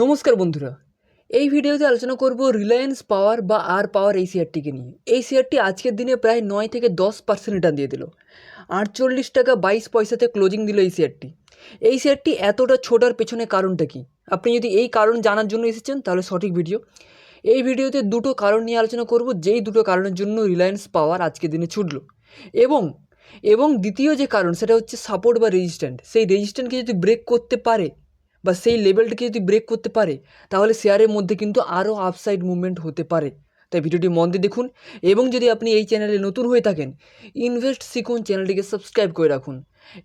নমস্কার বন্ধুরা, এই ভিডিওতে আলোচনা করব রিলায়েন্স পাওয়ার বা আর পাওয়ার এই শেয়ারটিকে নিয়ে। এই শেয়ারটি আজকের দিনে প্রায় নয় থেকে দশ পার্সেন্ট রিটার্ন দিয়ে দিল। আটচল্লিশ টাকা বাইশ পয়সাতে ক্লোজিং দিল এই শেয়ারটি এই শেয়ারটি এতটা ছোটার পেছনে কারণটা কি? আপনি যদি এই কারণ জানার জন্য এসেছেন, তাহলে সঠিক ভিডিও এই ভিডিওতে দুটো কারণ নিয়ে আলোচনা করব, যেই দুটো কারণের জন্য রিলায়েন্স পাওয়ার আজকের দিনে ছুটল। এবং এবং দ্বিতীয় যে কারণ, সেটা হচ্ছে সাপোর্ট বা রেজিস্ট্যান্ট সেই রেজিস্ট্যান্টকে যদি ব্রেক করতে পারে বা সেই লেভেলটিকে যদি ব্রেক করতে পারে, তাহলে শেয়ারের মধ্যে কিন্তু আরও আপসাইড মুভমেন্ট হতে পারে। তাই ভিডিওটি মন দিয়ে দেখুন এবং যদি আপনি এই চ্যানেলে নতুন হয়ে থাকেন ইনভেস্ট শিখুন চ্যানেলটিকে সাবস্ক্রাইব করে রাখুন।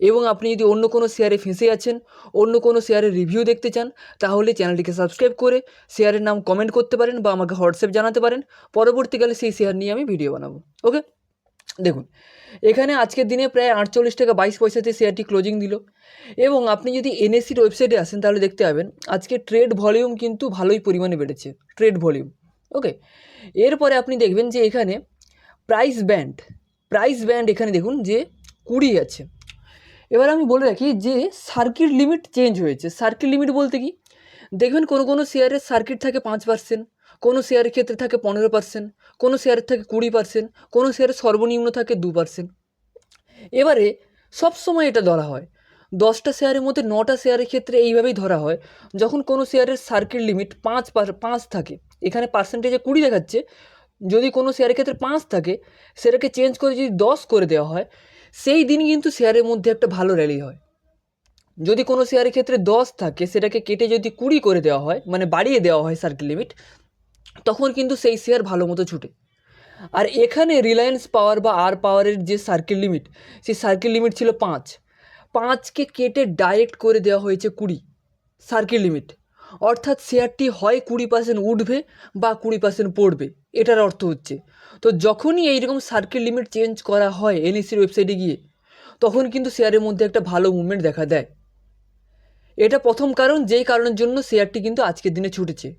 এবং আপনি যদি অন্য কোনো শেয়ারে ফেঁসে আছেন, অন্য কোনো শেয়ারের রিভিউ দেখতে চান, তাহলে চ্যানেলটিকে সাবস্ক্রাইব করে শেয়ারের নাম কমেন্ট করতে পারেন বা আমাকে হোয়াটসঅ্যাপ জানাতে পারেন। পরবর্তীকালে সেই শেয়ার নিয়ে আমি ভিডিও বানাবো। ওকে দেখুন, এখানে আজকের দিনে প্রায় আটচল্লিশ টাকা বাইশ পয়সাতে শেয়ারটি ক্লোজিং দিল। এবং আপনি যদি এনএসসির ওয়েবসাইটে আসেন, তাহলে দেখতে পাবেন, আজকে ট্রেড ভলিউম কিন্তু ভালোই পরিমাণে বেড়েছে ট্রেড ভলিউম ওকে এরপরে আপনি দেখবেন যে এখানে প্রাইস ব্যান্ড প্রাইস ব্যান্ড এখানে দেখুন যে কুড়ি আছে এবার আমি বলে রাখি যে সার্কিট লিমিট চেঞ্জ হয়েছে। সার্কিট লিমিট বলতে কি? দেখবেন কোনো কোনো শেয়ারের সার্কিট থাকে পাঁচ পার্সেন্ট কোনো শেয়ারের ক্ষেত্রে থাকে পনেরো পার্সেন্ট কোনো শেয়ারের থাকে কুড়ি পার্সেন্ট কোনো শেয়ারের সর্বনিম্ন থাকে দু পার্সেন্ট এবারে সবসময় এটা ধরা হয়। দশটা শেয়ারের মধ্যে নটা শেয়ারের ক্ষেত্রে এইভাবেই ধরা হয়। যখন কোনো শেয়ারের সার্কিট লিমিট পাঁচ পাঁচ থাকে, এখানে পার্সেন্টেজে কুড়ি দেখাচ্ছে, যদি কোনো শেয়ারের ক্ষেত্রে পাঁচ থাকে, সেটাকে চেঞ্জ করে যদি দশ করে দেওয়া হয়, সেই দিন কিন্তু শেয়ারের মধ্যে একটা ভালো র্যালি হয়। যদি কোনো শেয়ারের ক্ষেত্রে দশ থাকে, সেটাকে কেটে যদি কুড়ি করে দেওয়া হয় মানে বাড়িয়ে দেওয়া হয় সার্কিট লিমিট তখন কিন্তু সেই শেয়ার ভালো মতো ছুটে। আর এখানে রিলায়েন্স পাওয়ার বা আর পাওয়ারের যে সার্কিট লিমিট সেই সার্কিট লিমিট ছিল পাঁচ। পাঁচকে কেটে ডাইরেক্ট করে দেওয়া হয়েছে কুড়ি সার্কিট লিমিট অর্থাৎ শেয়ারটি হয় কুড়ি পার্সেন্ট উঠবে বা কুড়ি পার্সেন্ট পড়বে, এটার অর্থ হচ্ছে। তো যখনই এইরকম সার্কিট লিমিট চেঞ্জ করা হয় এনএসির ওয়েবসাইটে গিয়ে, তখন কিন্তু শেয়ারের মধ্যে একটা ভালো মুভমেন্ট দেখা দেয়। এটা প্রথম কারণ, যেই কারণের জন্য শেয়ারটি কিন্তু আজকের দিনে ছুটেছে।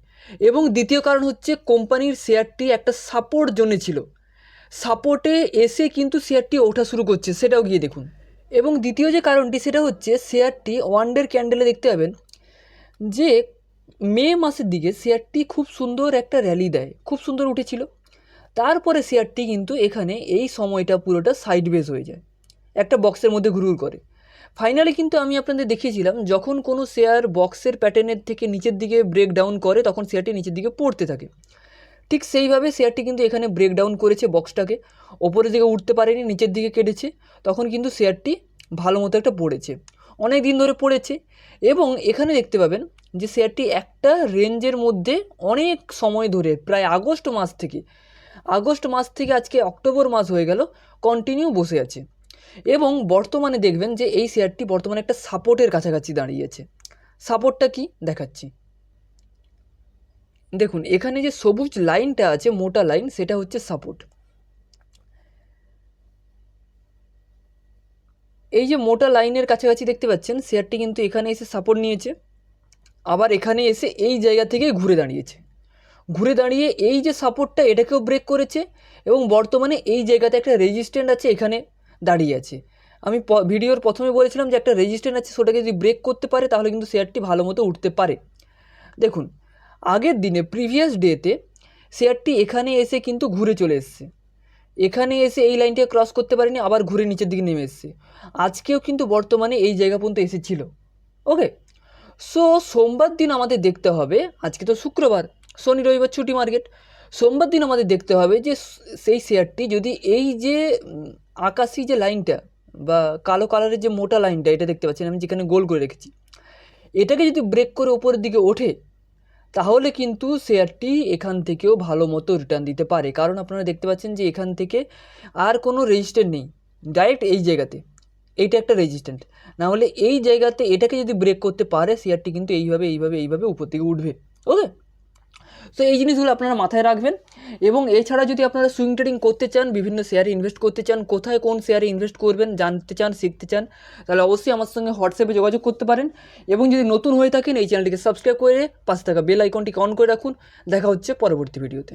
এবং দ্বিতীয় কারণ হচ্ছে কোম্পানির শেয়ারটি একটা সাপোর্ট জোনে ছিল। সাপোর্টে এসে কিন্তু শেয়ারটি ওঠা শুরু করছে, সেটাও গিয়ে দেখুন। এবং দ্বিতীয় যে কারণটি, সেটা হচ্ছে শেয়ারটি ওয়ান ডের ক্যান্ডেলে দেখতে পাবেন যে মে মাসের দিকে শেয়ারটি খুব সুন্দর একটা র্যালি দেয়, খুব সুন্দর উঠেছিল। তারপরে শেয়ারটি কিন্তু এখানে এই সময়টা পুরোটা সাইড বেস হয়ে যায়, একটা বক্সের মধ্যে ঘুরঘুর করে। ফাইনালি কিন্তু আমি আপনাদের দেখিয়েছিলাম, যখন কোনো শেয়ার বক্সের প্যাটার্নের থেকে নিচের দিকে ব্রেক ডাউন করে, তখন শেয়ারটি নিচের দিকে পড়তে থাকে। ঠিক সেইভাবে শেয়ারটি কিন্তু এখানে ব্রেক ডাউন করেছে বক্সটাকে ওপরের দিকে উঠতে পারেনি, নিচের দিকে কেটেছে, তখন কিন্তু শেয়ারটি ভালো মতো একটা পড়েছে। অনেক দিন ধরে পড়েছে। এবং এখানে দেখতে পাবেন যে শেয়ারটি একটা রেঞ্জের মধ্যে অনেক সময় ধরে, প্রায় আগস্ট মাস থেকে, আগস্ট মাস থেকে আজকে অক্টোবর মাস হয়ে গেল কন্টিনিউ বসে আছে। এবং বর্তমানে দেখবেন যে এই শেয়ারটি বর্তমানে একটা সাপোর্টের কাছাকাছি দাঁড়িয়েছে। সাপোর্টটা কি? দেখাচ্ছি। দেখুন, এখানে যে সবুজ লাইনটা আছে, মোটা লাইন, সেটা হচ্ছে সাপোর্ট। এই যে মোটা লাইনের কাছাকাছি দেখতে পাচ্ছেন, শেয়ারটি কিন্তু এখানে এসে সাপোর্ট নিয়েছে, আবার এখানে এসে এই জায়গা থেকে ঘুরে দাঁড়িয়েছে। ঘুরে দাঁড়িয়ে এই যে সাপোর্টটা এটাকেও ব্রেক করেছে এবং বর্তমানে এই জায়গাতে একটা রেজিস্ট্যান্ট আছে এখানে। দাঁড়িয়ে আছে। আমি ভিডিওর প্রথমে বলেছিলাম যে একটা রেজিস্ট্যান্ট আছে, সেটাকে যদি ব্রেক করতে পারে, তাহলে কিন্তু শেয়ারটি ভালো মতো উঠতে পারে। দেখুন, আগের দিনে প্রিভিয়াস ডেতে শেয়ারটি এখানে এসে কিন্তু ঘুরে চলে এসছে। এখানে এসে এই লাইনটাকে ক্রস করতে পারেনি, আবার ঘুরে নিচের দিকে নেমে এসছে। আজকেও কিন্তু বর্তমানে এই জায়গা পর্যন্ত এসেছিল। ওকে সো সোমবার দিন আমাদের দেখতে হবে, আজকে তো শুক্রবার, শনি, রবিবার ছুটি মার্কেট সোমবার দিন আমাদের দেখতে হবে যে, সেই শেয়ারটি যদি এই যে আকাশি যে লাইনটা বা কালো কালারের যে মোটা লাইনটা, এটা দেখতে পাচ্ছেন, আমি যেখানে গোল করে রেখেছি। এটাকে যদি ব্রেক করে ওপরের দিকে ওঠে, তাহলে কিন্তু শেয়ারটি এখান থেকেও ভালো মতো রিটার্ন দিতে পারে। কারণ আপনারা দেখতে পাচ্ছেন যে এখান থেকে আর কোনো রেজিস্ট্যান্ট নেই ডাইরেক্ট এই জায়গাতে। এইটা একটা রেজিস্ট্যান্ট না হলে এই জায়গাতে এটাকে যদি ব্রেক করতে পারে, শেয়ারটি কিন্তু এইভাবে এইভাবে এইভাবে উপর থেকে উঠবে। ওকে তো এই জিনিসগুলো আপনারা মাথায় রাখবেন। এবং এছাড়া যদি আপনারা সুইং ট্রেডিং করতে চান, বিভিন্ন শেয়ারে ইনভেস্ট করতে চান, কোথায় কোন শেয়ারে ইনভেস্ট করবেন, জানতে চান, শিখতে চান, তাহলে অবশ্যই আমার সঙ্গে হোয়াটসঅ্যাপে যোগাযোগ করতে পারেন। এবং যদি নতুন হয়ে থাকেন, এই চ্যানেলটিকে সাবস্ক্রাইব করে পাশে থাকা বেল আইকনটিকে অন করে রাখুন। দেখা হচ্ছে পরবর্তী ভিডিওতে